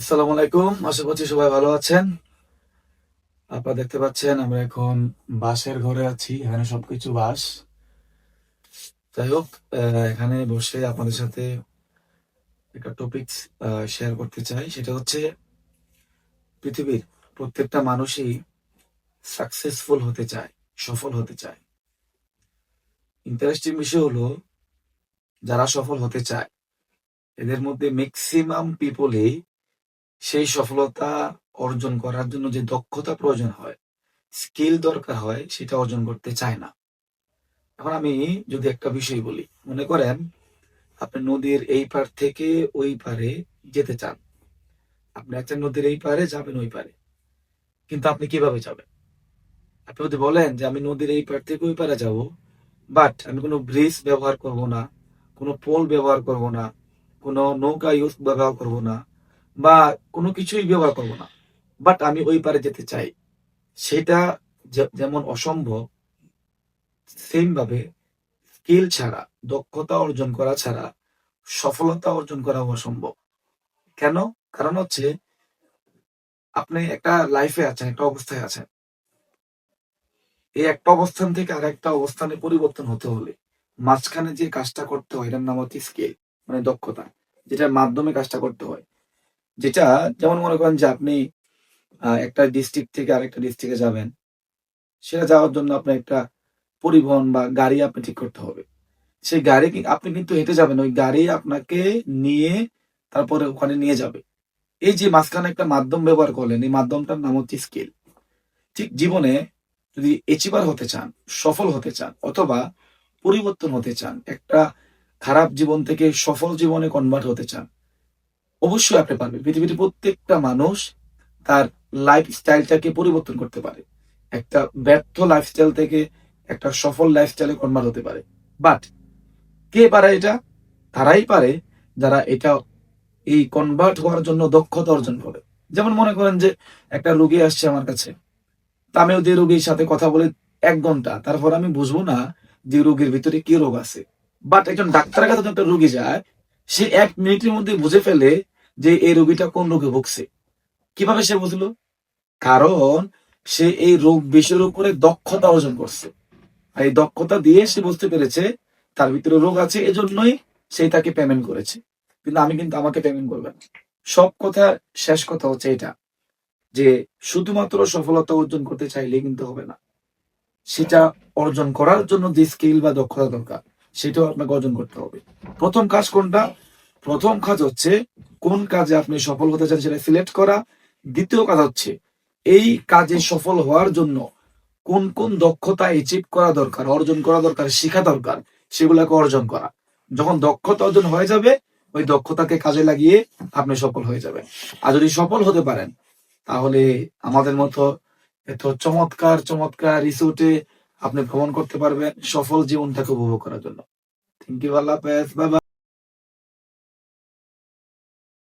আসসালামু আলাইকুম। আশা করছি সবাই ভালো আছেন। আপনারা দেখতে পাচ্ছেন, আমরা এখন বাসের ঘরে আছি। এখানে সবকিছু বাস যাই হোক এখানে বসে আপনাদের সাথে একটা টপিক শেয়ার করতে চাই। সেটা হচ্ছে পৃথিবীর প্রত্যেকটা মানুষই সাকসেসফুল হতে চায়, সফল হতে চায়। ইন্টারেস্টিং বিষয় হলো, যারা সফল হতে চায়, এদের মধ্যে ম্যাক্সিমাম পিপলই সেই সফলতা অর্জন করার জন্য যে দক্ষতা প্রয়োজন হয় স্কিল দরকার হয়, সেটা অর্জন করতে চায় না। এখন আমি যদি একটা বিষয় বলি, মনে করেন আপনি নদীর এই পার থেকে ওই পারে যেতে চান। আপনি একটা নদীর এই পারে যাবেন ওই পারে কিন্তু আপনি কীভাবে যাবেন? আপনি যদি বলেন যে আমি নদীর এই পার থেকে ওই পারে যাব বাট আমি কোনো ব্রিজ ব্যবহার করব না, কোনো পোল ব্যবহার করব না, কোনো নৌকা ইউজ ব্যবহার করব না বা কোনো কিছুই ব্যবহার করব না। বাট আমি ওই পারে যেতে চাই। সেটা যেমন অসম্ভব সেম ভাবে স্কিল ছাড়া, দক্ষতা অর্জন করা ছাড়া, সফলতা অর্জন করা অসম্ভব। কেন? কারণ হচ্ছে, আপনি একটা লাইফে আছেন, একটা অবস্থায় আছেন। এই একটা অবস্থান থেকে আর একটা অবস্থানে পরিবর্তন হতে হলে মাঝখানে যে কাজটা করতে হয়, এটার নাম হচ্ছে স্কিল মানে দক্ষতা, যেটার মাধ্যমে কাজটা করতে হয়। যেটা যেমন মনে করেন যে আপনি একটা ডিস্ট্রিক্ট থেকে আরেকটা ডিস্ট্রিক্টে যাবেন, সেটা যাওয়ার জন্য আপনার একটা পরিবহন বা গাড়ি আপনি ঠিক করতে হবে। সেই গাড়ি আপনি কিন্তু হেঁটে যাবেন, ওই গাড়ি আপনাকে নিয়ে তারপরে ওখানে নিয়ে যাবে। এই যে মাঝখানে একটা মাধ্যম ব্যবহার করলেন, এই মাধ্যমটার নাম হচ্ছে স্কিল ঠিক জীবনে যদি এচিভার হতে চান, সফল হতে চান, অথবা পরিবর্তন হতে চান, একটা খারাপ জীবন থেকে সফল জীবনে কনভার্ট হতে চান অবশ্যই আপনি পারবেন। পৃথিবীর প্রত্যেকটা মানুষ তার লাইফ স্টাইলটাকে পরিবর্তন করতে পারে। একটা ব্যর্থ লাইফস্টাইল থেকে একটা সফল লাইফস্টাইলে কনভার্ট হতে পারে। বাট কে পারে এটা? তারাই পারে যারা এটা এই কনভার্ট হওয়ার জন্য দক্ষতা অর্জন করে। যেমন মনে করেন যে একটা রুগী আসছে আমার কাছে। আমি ওদের রোগীর সাথে কথা বলে এক ঘণ্টা, তারপর আমি বুঝব না যে রোগীর ভিতরে কি রোগ আছে। বাট একজন ডাক্তারের কাছে একটা রুগী যায়, সে এক মিনিটের মধ্যে বুঝে ফেলে যে এই রোগীটা কোন রোগে ভুগছে? কীভাবে সে বুঝলো? কারণ সে এই রোগ বিষয়ের উপরে দক্ষতা অর্জন করছে। আর এই দক্ষতা দিয়ে সে বুঝতে পেরেছে তার ভিতরে রোগ আছে, এজন্যই সে তাকে পেমেন্ট করেছে। কিন্তু আমি কিন্তু আমাকে পেমেন্ট করবে না। সব কথা, শেষ কথা হচ্ছে এটা, যে শুধুমাত্র সফলতা অর্জন করতে চাইলে কিন্তু হবে না। সেটা অর্জন করার জন্য যে স্কিল বা দক্ষতা দরকার, সেটাও আপনাকে অর্জন করতে হবে। প্রথম কাজ কোনটা? প্রথম কাজ হচ্ছে কোন কাজে আপনি সফল হতে চান সেটা সিলেক্ট করা। দ্বিতীয় কাজ হচ্ছে, এই কাজে সফল হওয়ার জন্য কোন কোন দক্ষতা অ্যাচিভ করা দরকার, অর্জন করা দরকার, শেখা দরকার, সেগুলোকে অর্জন করা। যখন দক্ষতা অর্জন হয়ে যাবে, ওই দক্ষতাকে কাজে লাগিয়ে আপনি সফল হয়ে যাবেন। আর যদি সফল হতে পারেন, তাহলে আমাদের মতো এত চমৎকার চমৎকার রিসোর্টে আপনি ভ্রমণ করতে পারবেন, সফল জীবনটাকে উপভোগ করার জন্য। Thank you Allah by